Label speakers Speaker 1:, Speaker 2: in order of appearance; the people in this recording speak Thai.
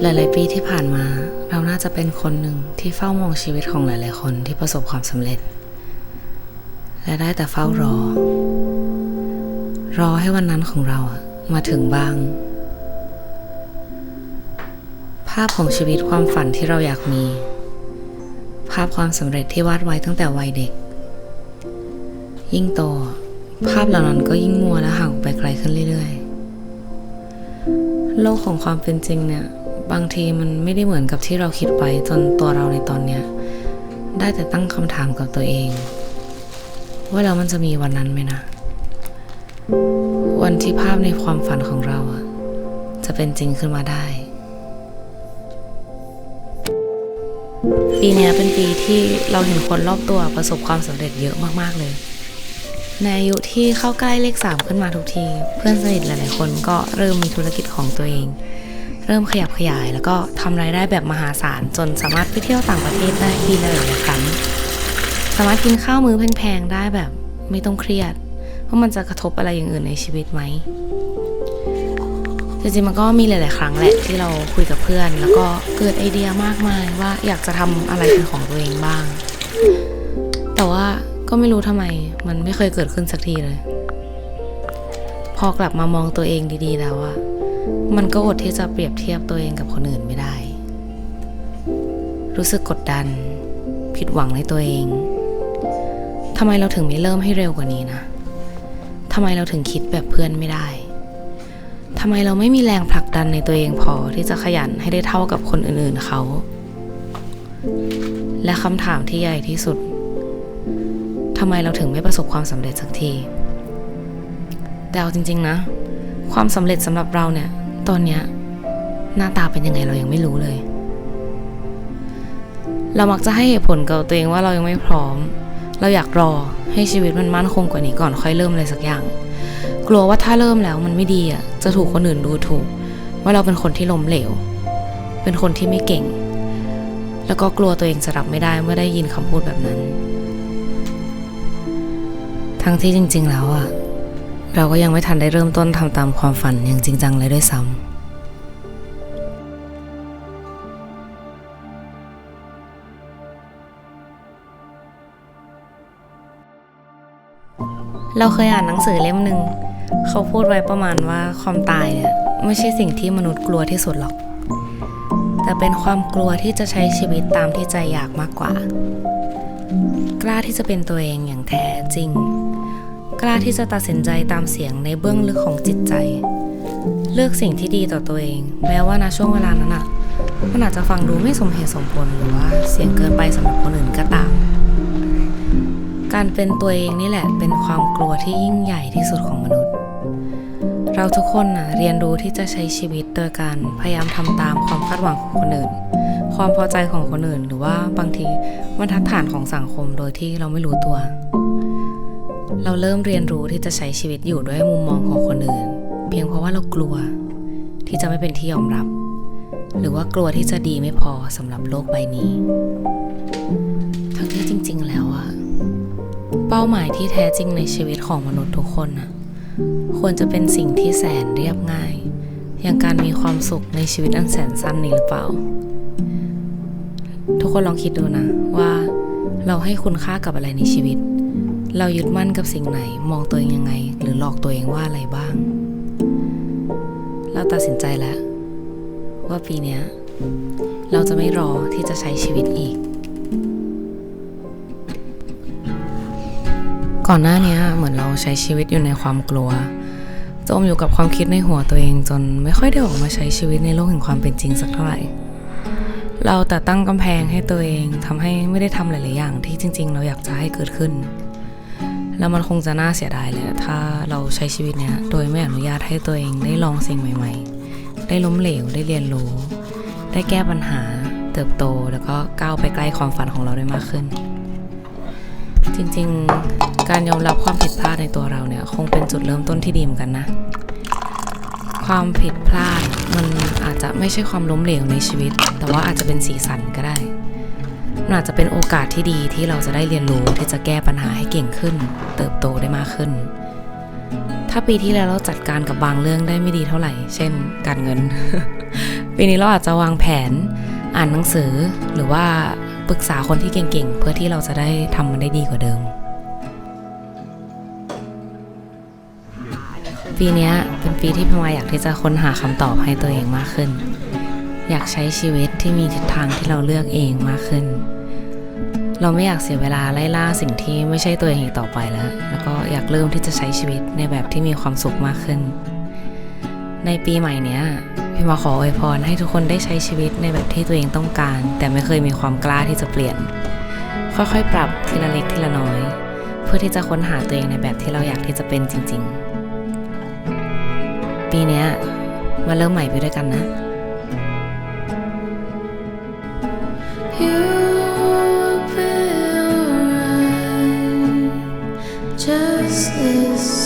Speaker 1: หลาย ๆ ปีที่ผ่านมา เราน่าจะเป็นคนหนึ่งที่เฝ้ามองชีวิตของหลาย ๆ คนที่ประสบความสำเร็จ และได้แต่เฝ้ารอ รอให้วันนั้นของเราอะมาถึงบ้าง ภาพของชีวิตความฝันที่เราอยากมี ภาพความสำเร็จที่วาดไว้ตั้งแต่วัยเด็ก ยิ่งโต ภาพเหล่านั้นก็ยิ่งมัวและห่างไปไกลขึ้นเรื่อยๆ โลกของความเป็นจริงเนี่ย บางทีมันไม่ได้เหมือนกับที่เราคิดไว้จนตัวเราในตอนเนี้ย ได้แต่ตั้งคำถามกับตัวเอง ว่าแล้วมันจะมีวันนั้นไหมนะ วันที่ภาพในความฝันของเราอะจะเป็นจริงขึ้นมาได้ ปีนี้เป็นปีที่เราเห็นคนรอบตัวประสบความสำเร็จเยอะมาก ๆ เลย ในอายุที่เข้าใกล้เลขสามขึ้นมาทุกที เพื่อนสนิทหลายๆคนก็เริ่มมีธุรกิจของตัวเอง เริ่มขยับขยายแล้วก็ทำรายได้แบบมหาศาล จนสามารถไปเที่ยวต่างประเทศได้ปีละหลายครั้ง สามารถกินข้าวมื้อแพงๆได้แบบไม่ต้องเครียดว่ามันจะกระทบอะไรอย่างอื่นในชีวิตไหมจริงๆมันก็มีหลาย ๆ ครั้งแหละที่เราคุยกับเพื่อน แล้วก็เกิดไอเดียมากมายว่าอยากจะทำอะไรเป็นของตัวเองบ้าง แต่ว่า ก็ไม่รู้ทำไมมันไม่เคยเกิดขึ้นสักทีเลย พอกลับมามองตัวเองดีๆแล้วอะมันก็อดที่จะเปรียบเทียบตัวเองกับคนอื่นไม่ได้ รู้สึกกดดัน ผิดหวังในตัวเองทำไมเราถึงไม่เริ่มให้เร็วกว่านี้นะทำไมเราถึงคิดแบบเพื่อนไม่ได้ทำไมเราไม่มีแรงผลักดันในตัวเองพอที่จะขยันให้ได้เท่ากับคนอื่นๆเขา และคำถามที่ใหญ่ที่สุด ทำไมเราถึงไม่ประสบความสำเร็จสักทีแต่เอาจริง ๆ นะ ความสำเร็จสำหรับเราเนี่ย ตอนเนี้ยหน้าตาเป็นยังไงเรายังไม่รู้เลย เรามักจะให้เหตุผลกับตัวเองว่าเรายังไม่พร้อม เราอยากรอให้ชีวิตมันมั่นคงกว่านี้ก่อนค่อยเริ่มอะไรสักอย่าง กลัวว่าถ้าเริ่มแล้วมันไม่ดีอะจะถูกคนอื่นดูถูก ว่าเราเป็นคนที่ล้มเหลว เป็นคนที่ไม่เก่ง แล้วก็กลัวตัวเองจะรับไม่ได้เมื่อได้ยินคำพูดแบบนั้น ทั้งที่จริง ๆ แล้วอะเราก็ยังไม่ทันได้เริ่มต้นทำตามความฝันอย่างจริงจังเลยด้วยซ้ำเราเคยอ่านหนังสือเล่มหนึ่ง เขาพูดไว้ประมาณว่าความตายเนี่ยไม่ใช่สิ่งที่มนุษย์กลัวที่สุดหรอก แต่เป็นความกลัวที่จะใช้ชีวิตตามที่ใจอยากมากกว่า กล้าที่จะเป็นตัวเองอย่างแท้จริง กล้าที่จะตัดสินใจตามเสียงในเบื้องลึกของจิตใจ เลือกสิ่งที่ดีต่อตัวเอง แม้ว่าณช่วงเวลานั้นอะมันอาจจะฟังดูไม่สมเหตุสมผลหรือว่าเสียงเกินไปสำหรับคนอื่นก็ตาม การเป็นตัวเองนี่แหละเป็นความกลัวที่ยิ่งใหญ่ที่สุดของมนุษย์ เราทุกคนนะเรียนรู้ที่จะใช้ชีวิตโดยการพยายามทำตามความคาดหวังของคนอื่น ความพอใจของคนอื่น หรือว่าบางทีบรรทัดฐานของสังคมโดยที่เราไม่รู้ตัว เราเริ่มเรียนรู้ที่จะใช้ชีวิตอยู่ด้วยมุมมองของคนอื่น เพียงเพราะว่าเรากลัว ที่จะไม่เป็นที่ยอมรับ หรือว่ากลัวที่จะดีไม่พอสำหรับโลกใบนี้ ทั้งที่จริง ๆ แล้วอะเป้าหมายที่แท้จริงในชีวิตของมนุษย์ทุกคนน่ะควรจะเป็นสิ่งที่แสนเรียบง่าย อย่างการมีความสุขในชีวิตอันแสนสั้นนี้หรือเปล่า ทุกคนลองคิดดูนะ ว่าเราให้คุณค่ากับอะไรในชีวิต เรายึดมั่นกับสิ่งไหน มองตัวเองยังไง หรือหลอกตัวเองว่าอะไรบ้าง เราตัดสินใจแล้ว ว่าปีนี้เราจะไม่รอที่จะใช้ชีวิตอีก ก่อนหน้านี้เหมือนเราใช้ชีวิตอยู่ในความกลัว จมอยู่กับความคิดในหัวตัวเองจนไม่ค่อยได้ออกมาใช้ชีวิตในโลกแห่งความเป็นจริงสักเท่าไหร่ เราแต่ตั้งกำแพงให้ตัวเองทำให้ไม่ได้ทำหลาย ๆ อย่างที่จริง ๆ เราอยากจะให้เกิดขึ้น แล้วมันคงจะน่าเสียดายเลยถ้าเราใช้ชีวิตเนี้ยโดยไม่อนุญาตให้ตัวเองได้ลองสิ่งใหม่ ๆ ได้ล้มเหลวได้เรียนรู้ ได้แก้ปัญหาเติบโตแล้วก็ก้าวไปใกล้ความฝันของเราได้มากขึ้น จริง ๆ การยอมรับความผิดพลาดในตัวเราเนี่ยคงเป็นจุดเริ่มต้นที่ดีเหมือนกันนะ ความผิดพลาดมันอาจจะไม่ใช่ความล้มเหลวในชีวิต แต่ว่าอาจจะเป็นสีสันก็ได้มันอาจจะเป็นโอกาสที่ดีที่เราจะได้เรียนรู้ที่จะแก้ปัญหาให้เก่งขึ้น เติบโตได้มากขึ้น ถ้าปีที่แล้วเราจัดการกับบางเรื่องได้ไม่ดีเท่าไหร่ เช่น การเงิน ปีนี้เราอาจจะวางแผน อ่านหนังสือหรือว่าปรึกษาคนที่เก่งๆ เพื่อที่เราจะได้ทำมันได้ดีกว่าเดิม ปีนี้เป็นปีที่พมาอยากที่จะค้นหาคำตอบให้ตัวเองมากขึ้น อยากใช้ชีวิตที่มีทิศทางที่เราเลือกเองมากขึ้น เราไม่อยากเสียเวลาไล่ล่าสิ่งที่ไม่ใช่ตัวเองอีกต่อไปแล้ว แล้วก็อยากเริ่มที่จะใช้ชีวิตในแบบที่มีความสุขมากขึ้น ในปีใหม่เนี้ยพี่มาขออวยพรให้ทุกคนได้ใช้ชีวิตในแบบที่ตัวเองต้องการ แต่ไม่เคยมีความกล้าที่จะเปลี่ยน ค่อยๆ ปรับทีละเล็กทีละน้อย เพื่อที่จะค้นหาตัวเองในแบบที่เราอยากที่จะเป็นจริง ๆ ปีเนี้ยมาเริ่มใหม่ไปด้วยกันนะ
Speaker 2: You'll be alright. Just listen